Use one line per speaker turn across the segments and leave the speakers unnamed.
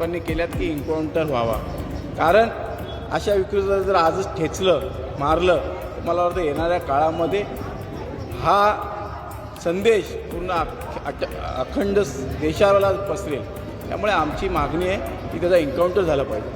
त्या लोकांनी केल्यात की इन्काउंटर व्हावा. कारण अशा विकृतीला जर आजच ठेचलं मारलं तर मला वाटतं येणाऱ्या काळामध्ये हा संदेश पूर्ण अख- अट- अखंड देशाला पसरेल. त्यामुळे आमची मागणी आहे की त्याचा एन्काउंटर झाला पाहिजे.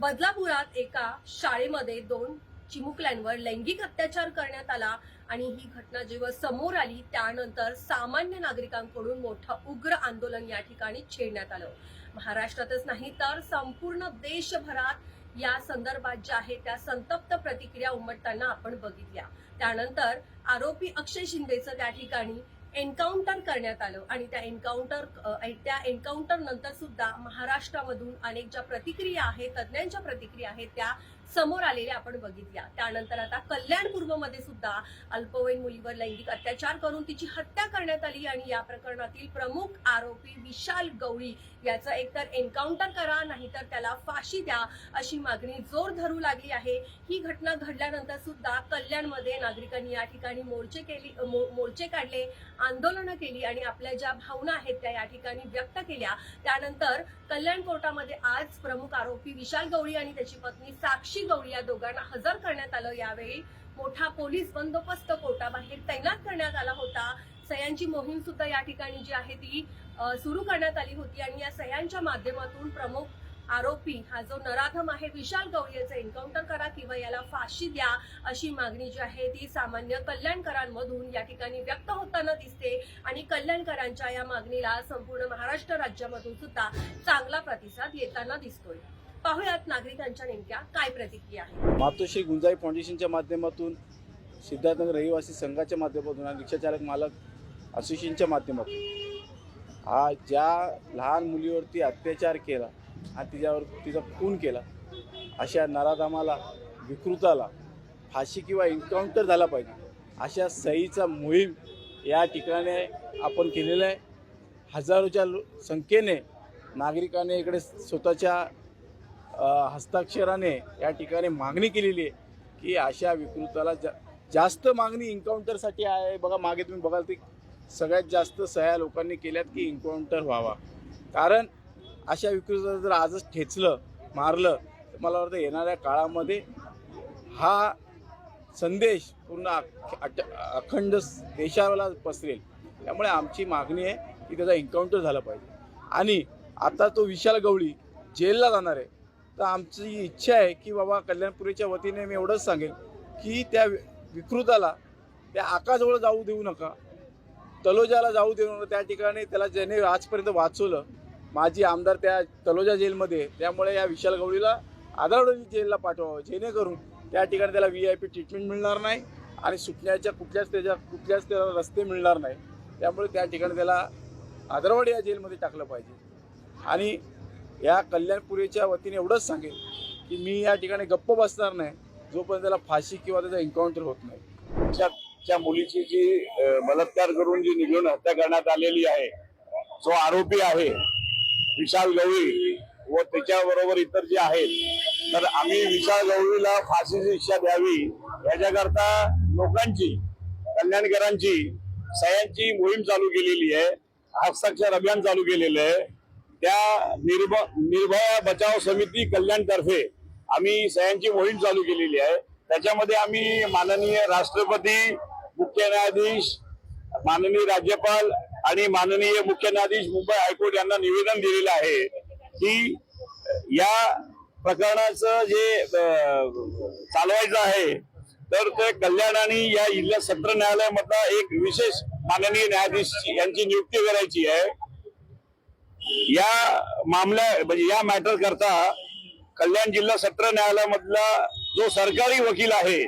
बदलापुरात एका शाळेमध्ये दोन चिमुकल्यांवर लैंगिक अत्याचार करण्यात आला आणि ही घटना जेव्हा समोर आली त्यानंतर सामान्य नागरिकांकडून मोठं उग्र आंदोलन या ठिकाणी छेडण्यात आलं. महाराष्ट्रातच नाही तर संपूर्ण देशभरात या संदर्भात ज्या आहेत त्या संतप्त प्रतिक्रिया उमटताना आपण बघितल्या. त्यानंतर आरोपी अक्षय शिंदेचं त्या ठिकाणी एन्काउंटर करण्यात आलं आणि त्या एन्काउंटर त्या एन्काउंटर नंतर सुद्धा महाराष्ट्रामधून अनेक ज्या प्रतिक्रिया आहेत तज्ज्ञांच्या प्रतिक्रिया आहेत त्या समोर आलेल्या आपण बघितल्या. त्यानंतर आता कल्याणपूर्वमध्ये सुद्धा अल्पवयीन मुलीवर लैंगिक अत्याचार करून तिची हत्या करण्यात आली आणि या प्रकरणातील प्रमुख आरोपी विशाल गवळी याचं एकतर एन्काउंटर करा नाहीतर त्याला फाशी द्या अशी मागणी जोर धरू लागली आहे. ही घटना घडल्यानंतर सुद्धा कल्याणमध्ये नागरिकांनी या ठिकाणी मोर्चे केली मो- मोर्चे काढले आंदोलनं केली आणि आपल्या ज्या भावना आहेत त्या या ठिकाणी व्यक्त केल्या. त्यानंतर कल्याण कोर्टामध्ये आज प्रमुख आरोपी विशाल गवळी आणि त्याची पत्नी साक्षी गवळी या दोघांना हजर करण्यात आलं. यावेळी मोठा पोलीस बंदोबस्त कोर्टाबाहेर तैनात करण्यात आला होता. सह्यांची मोहीम सुद्धा या ठिकाणी जी आहे ती सुरू करण्यात आली होती आणि या सह्यांच्या माध्यमातून प्रमुख आरोपी हा जो नराधम आहे विशाल गवळी याचा एन्काउंटर करा किंवा याला फाशी द्या अशी मागणी जी आहे ती सामान्य कल्याणकरांमधून या ठिकाणी व्यक्त होताना दिसते आणि कल्याणकरांच्या या मागणीला संपूर्ण महाराष्ट्र राज्यामधून सुद्धा चांगला प्रतिसाद येताना दिसतोय. पाहुयात नागरिकांच्या नेमक्या काय प्रतिक्रिया आहे.
मातोश्री गुंजाई फाउंडेशनच्या माध्यमातून सिद्धार्थनगर रहिवासी संघाच्या माध्यमातून आणि रिक्षाचालक मालक असोसिएशनच्या माध्यमातून. हा ज्या लहान मुलीवरती अत्याचार केला आणि तिच्यावर तिचा खून केला अशा नराधामाला विकृताला फाशी किंवा एन्काउंटर झाला पाहिजे. अशा सहीचा मोहीम या ठिकाणी आपण केलेलं आहे. हजारोच्या संख्येने नागरिकांनी इकडे स्वतःच्या हस्ताक्षराने या ठिकाणी मागणी केलेली आहे की अशा विकृताला जा जास्त मागणी इन्काउंटरसाठी आहे. बघा मागे तुम्ही बघाल ते सगळ्यात जास्त सह्या लोकांनी केल्यात की इन्काउंटर व्हावा. कारण अशा विकृताला जर आजच ठेचलं मारलं तर मला वाटतं येणाऱ्या काळामध्ये हा संदेश पूर्ण अख- अट- अखंड देशाला पसरेल. त्यामुळे आमची मागणी आहे की त्याचा एन्काउंटर झाला पाहिजे. आणि आता तो विशाल गवळी जेलला जाणार आहे. तर आमची इच्छा आहे की बाबा कल्याणपुरीच्या वतीने मी एवढंच सांगेन की त्या विकृताला त्या आकाजवळ जाऊ देऊ नका. तलोजाला जाऊ देऊ नका. त्या ठिकाणी त्याला ज्याने आजपर्यंत वाचवलं माजी आमदार त्या तलोजा जेलमध्ये आहे. त्यामुळे या विशाल गवळीला आदरवडी जेलला पाठवावं. जेणेकरून त्या ठिकाणी त्याला व्ही आय पी ट्रीटमेंट मिळणार नाही आणि सुटण्याच्या कुठल्याच त्याच्या कुठल्याच त्याला रस्ते मिळणार नाही. त्यामुळे त्या ठिकाणी त्याला आदरवाडी या जेलमध्ये टाकलं पाहिजे. आणि या कल्याणपुरीच्या वतीने एवढंच सांगेन की मी या ठिकाणी गप्प बसणार नाही जोपर्यंत त्याला फाशी किंवा त्याचा एन्काउंटर होत नाही.
त्या त्या मुलीची जी बलात्कार करून जी निघून हत्या करण्यात आलेली आहे जो आरोपी आहे विशाल गवळी व त्याच्याबरोबर इतर जे आहेत तर आम्ही विशाल गवळीला फाशीची शिक्षा द्यावी याच्याकरता लोकांची कल्याणकरांची सह्यांची मोहीम चालू केलेली आहे हस्ताक्षर अभियान चालू केलेलं आहे. त्या निर्भ निर्भया बचाव समिती कल्याणतर्फे आम्ही सह्यांची मोहीम चालू केलेली आहे. त्याच्यामध्ये आम्ही माननीय राष्ट्रपती मुख्य न्यायाधीश माननीय राज्यपाल आणि माननीय मुख्य न्यायाधीश मुंबई हायकोर्ट यांना निवेदन दिलेलं आहे की या प्रकरणाचं जे चालवायचं आहे तर ते कल्याण आणि या जिल्हा सत्र न्यायालयामधला एक विशेष माननीय न्यायाधीश यांची नियुक्ती करायची आहे. या मामल्या म्हणजे या मॅटर करता कल्याण जिल्हा सत्र न्यायालयामधला जो सरकारी वकील आहे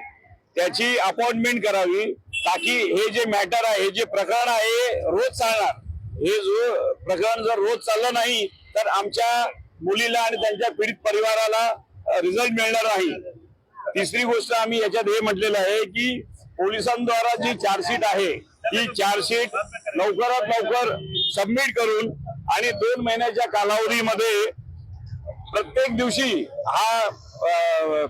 त्याची अपॉइंटमेंट करावी ताकी हे जे मॅटर आहे हे जे प्रकरण आहे रोज चालणार. हे जो प्रकरण जर रोज चाललं नाही तर आमच्या मुलीला आणि त्यांच्या पीडित परिवाराला रिझल्ट मिळणार नाही. तिसरी गोष्ट आम्ही याच्यात हे म्हटलेलं आहे की पोलिसांद्वारा जी चार्जशीट आहे ती चार्जशीट लवकरात लवकर सबमिट करून आणि दोन महिन्याच्या कालावधीमध्ये प्रत्येक दिवशी हा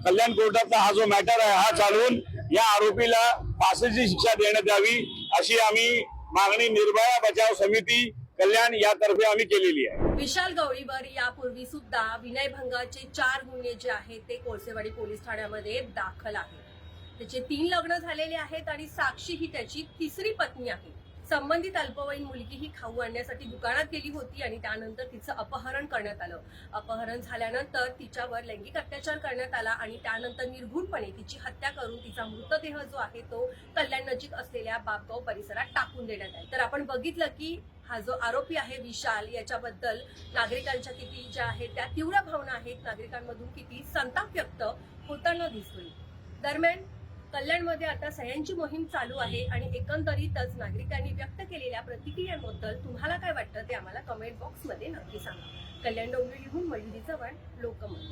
कल्याण कोर्टाचा हा जो मॅटर आहे हा चालवून या आरोपीला फाशीची शिक्षा देण्यात यावी अशी आम्ही मागणी निर्भया बचाव समिती कल्याण यातर्फे आम्ही केलेली आहे.
विशाल गवळीवर यापूर्वी सुद्धा विनयभंगाचे चार गुन्हे जे आहेत ते कोळसेवाडी पोलीस ठाण्यामध्ये दाखल आहेत. त्याचे तीन लग्न झालेले आहेत आणि साक्षी ही त्याची तिसरी पत्नी आहे. संबंधित अल्पवयीन मुलगी ही खाऊ आणण्यासाठी दुकानात गेली होती आणि त्यानंतर तिचं अपहरण करण्यात आलं. अपहरण झाल्यानंतर तिच्यावर लैंगिक अत्याचार करण्यात आला आणि त्यानंतर निर्घुणपणे तिची हत्या करून तिचा मृतदेह जो आहे तो कल्याण नजीक असलेल्या बापगाव परिसरात टाकून देण्यात आला. तर आपण बघितलं की हा जो आरोपी आहे विशाल याच्याबद्दल नागरिकांच्या किती ज्या आहेत त्या तीव्र भावना आहेत. नागरिकांमधून किती संताप व्यक्त होताना दिसतोय. दरम्यान कल्याणमध्ये आता सह्यांची मोहीम चालू आहे आणि एकंदरीतच नागरिकांनी व्यक्त केलेल्या प्रतिक्रियांबद्दल तुम्हाला काय वाटतं ते आम्हाला कमेंट बॉक्समध्ये नक्की सांगा. कल्याण डोंबिवलीहून मयुरी चव्हाण लोकमत.